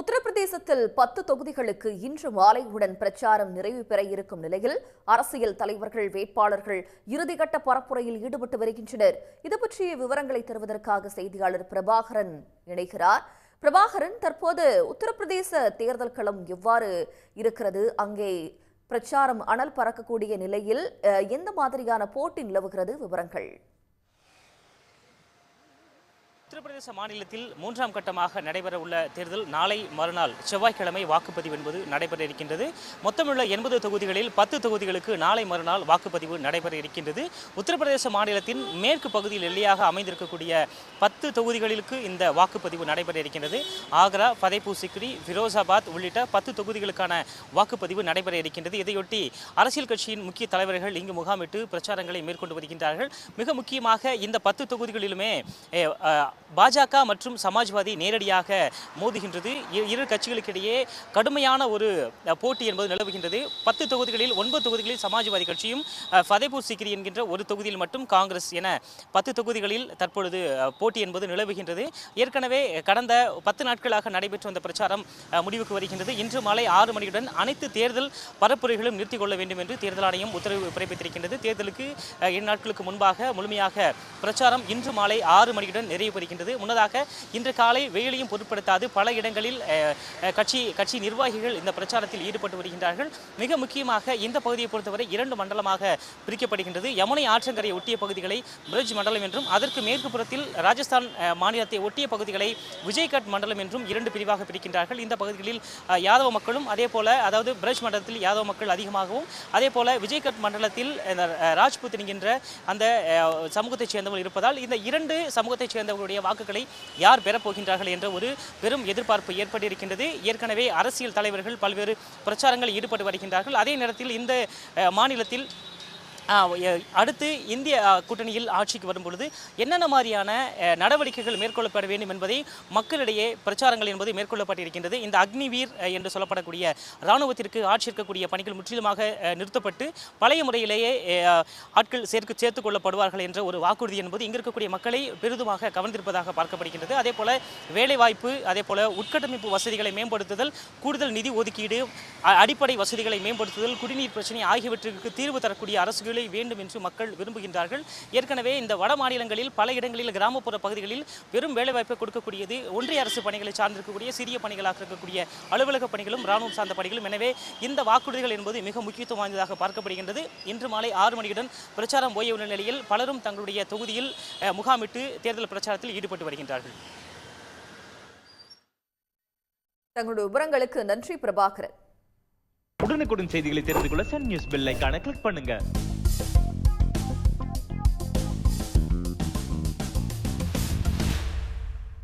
உத்தரப்பிரதேசத்தில் பத்து தொகுதிகளுக்கு இன்று மாலையுடன் பிரச்சாரம் நிறைவு பெற இருக்கும் நிலையில் அரசியல் தலைவர்கள் வேட்பாளர்கள் இறுதிக்கட்ட பரப்புரையில் ஈடுபட்டு வருகின்றனர். இது பற்றிய விவரங்களை தருவதற்காக செய்தியாளர் பிரபாகரன் இணைகிறார். பிரபாகரன் தற்போது உத்தரப்பிரதேச தேர்தல் களம் எவ்வாறு இருக்கிறது? அங்கே பிரச்சாரம் அனல் பறக்கக்கூடிய நிலையில் எந்த மாதிரியான போட்டி நிலவுகிறது? விவரங்கள். உத்தரப்பிரதேச மாநிலத்தில் மூன்றாம் கட்டமாக நடைபெற உள்ள தேர்தல் நாளை மறுநாள். செவ்வாய்க்கிழமை வாக்குப்பதிவு என்பது நடைபெற இருக்கின்றது மொத்தமுள்ள எண்பது தொகுதிகளில் பத்து தொகுதிகளுக்கு நாளை மறுநாள் வாக்குப்பதிவு நடைபெற இருக்கின்றது உத்தரப்பிரதேச மாநிலத்தின் மேற்கு பகுதியில் எல்லையாக அமைந்திருக்கக்கூடிய பத்து தொகுதிகளுக்கு இந்த வாக்குப்பதிவு நடைபெற இருக்கின்றது ஆக்ரா ஃபதேபூர் சிக்ரி ஃபிரோசாபாத் உள்ளிட்ட பத்து தொகுதிகளுக்கான வாக்குப்பதிவு நடைபெற இருக்கின்றது இதையொட்டி அரசியல் கட்சியின் முக்கிய தலைவர்கள் இங்கு முகாமிட்டு பிரச்சாரங்களை மேற்கொண்டு வருகின்றார்கள். மிக முக்கியமாக இந்த பத்து தொகுதிகளிலுமே பாஜக மற்றும் சமாஜ்வாதி நேரடியாக மோதுகின்றது. இரு கட்சிகளுக்கிடையே கடுமையான ஒரு போட்டி என்பது நிலவுகின்றது. பத்து தொகுதிகளில் ஒன்பது தொகுதிகளில் சமாஜ்வாதி கட்சியும் ஃபதேபூர் சிக்ரி என்கின்ற ஒரு தொகுதியில் மட்டும் காங்கிரஸ் என பத்து தொகுதிகளில் தற்பொழுது போட்டி என்பது நிலவுகின்றது. ஏற்கனவே கடந்த பத்து நாட்களாக நடைபெற்று வந்த பிரச்சாரம் முடிவுக்கு வருகின்றது. இன்று மாலை ஆறு மணியுடன் அனைத்து தேர்தல் பரப்புரைகளும் நிறுத்திக் கொள்ள வேண்டும் என்று தேர்தல் ஆணையம் உத்தரவு பிறப்பித்திருக்கின்றது. தேர்தலுக்கு இரு நாட்களுக்கு முன்பாக முழுமையாக பிரச்சாரம் இன்று மாலை ஆறு மணியுடன் நிறைவு பெறுகின்றது முன்னதாக இன்று காலை வெயிலையும் பொருட்படுத்தாது பல இடங்களில் கட்சி கட்சி நிர்வாகிகள் இந்த பிரச்சாரத்தில் ஈடுபட்டு வருகின்றார்கள். மிக முக்கியமாக இந்த பகுதியை பொறுத்தவரை இரண்டு மண்டலமாக பிரிக்கப்படுகின்றது. யமுனை ஆற்றங்கரை ஒட்டிய பகுதிகளை பிரஜ் மண்டலம் என்றும் அதற்கு மேற்கு புறத்தில் ராஜஸ்தான் மாநிலத்தை ஒட்டிய பகுதிகளை விஜய்கட் மண்டலம் என்றும் இரண்டு பிரிவாக பிரிக்கின்றார்கள். இந்த பகுதிகளில் யாதவ மக்களும் அதே போல அதாவது பிரஜ் மண்டலத்தில் யாதவ மக்கள் அதிகமாகவும் அதே போல விஜய்கட் மண்டலத்தில் இந்த, ராஜ்புத் என்கின்ற அந்த சமூகத்தைச் சேர்ந்தவர்கள் இருப்பதால் இந்த இரண்டு சமூகத்தைச் சேர்ந்தவர்களுடைய வாக்குகளை யார் பெறப்போகின்றார்கள் என்ற ஒரு பெரும் எதிர்பார்ப்பு ஏற்பட்டிருக்கின்றது. ஏற்கனவே அரசியல் தலைவர்கள் பல்வேறு பிரச்சாரங்களில் ஈடுபட்டு வருகின்றார்கள். அதே நேரத்தில் இந்த மாநிலத்தில் அடுத்து இந்திய கூட்டணியில் ஆட்சிக்கு வரும் பொழுது என்னென்ன மாதிரியான நடவடிக்கைகள் மேற்கொள்ளப்பட வேண்டும் என்பதை மக்களிடையே பிரச்சாரங்கள் என்பது மேற்கொள்ளப்பட்டிருக்கின்றது. இந்த அக்னிவீர் என்று சொல்லப்படக்கூடிய இராணுவத்திற்கு ஆட்சி இருக்கக்கூடிய பணிகள் முற்றிலுமாக நிறுத்தப்பட்டு பழைய முறையிலேயே ஆட்கள் சேர்க்கு சேர்த்துக் கொள்ளப்படுவார்கள் என்ற ஒரு வாக்குறுதி என்பது இங்கு இருக்கக்கூடிய மக்களை பெரிதுமாக கவர்ந்திருப்பதாக பார்க்கப்படுகின்றது. அதே போல வேலைவாய்ப்பு அதே போல உட்கட்டமைப்பு வசதிகளை மேம்படுத்துதல் கூடுதல் நிதி ஒதுக்கீடு அடிப்படை வசதிகளை மேம்படுத்துதல் குடிநீர் பிரச்சனை ஆகியவற்றிற்கு தீர்வு தரக்கூடிய அரசுகளை வேண்டும் என்று மக்கள் விரும்புகின்றார்கள். ஏற்கனவே இந்த வட மாநிலங்களில் பல இடங்களில் கிராமப்புற பகுதிகளில் பெரும் வேலைவாய்ப்பை கொடுக்கக்கூடியது ஒன்றிய அரசு பணிகளை சார்ந்திருக்கக்கூடிய சிறிய பணிகளாக இருக்கக்கூடிய அலுவலக பணிகளும் ராணுவம் சார்ந்த பணிகளும். எனவே இந்த வாக்குறுதிகள் என்பது மிக முக்கியத்துவம் வாய்ந்ததாக பார்க்கப்படுகின்றது. இன்று மாலை ஆறு மணியுடன் பிரச்சாரம் ஓயவுள்ள நிலையில் பலரும் தங்களுடைய தொகுதியில் முகாமிட்டு தேர்தல் பிரச்சாரத்தில் ஈடுபட்டு வருகின்றார்கள். தங்களுடைய விவரங்களுக்கு நன்றி பிரபாகரன். உடனுக்குடன் செய்திகளை தெரிந்து கொள்ள சன் நியூஸ் பெல் ஐகானை கிளிக் பண்ணுங்க.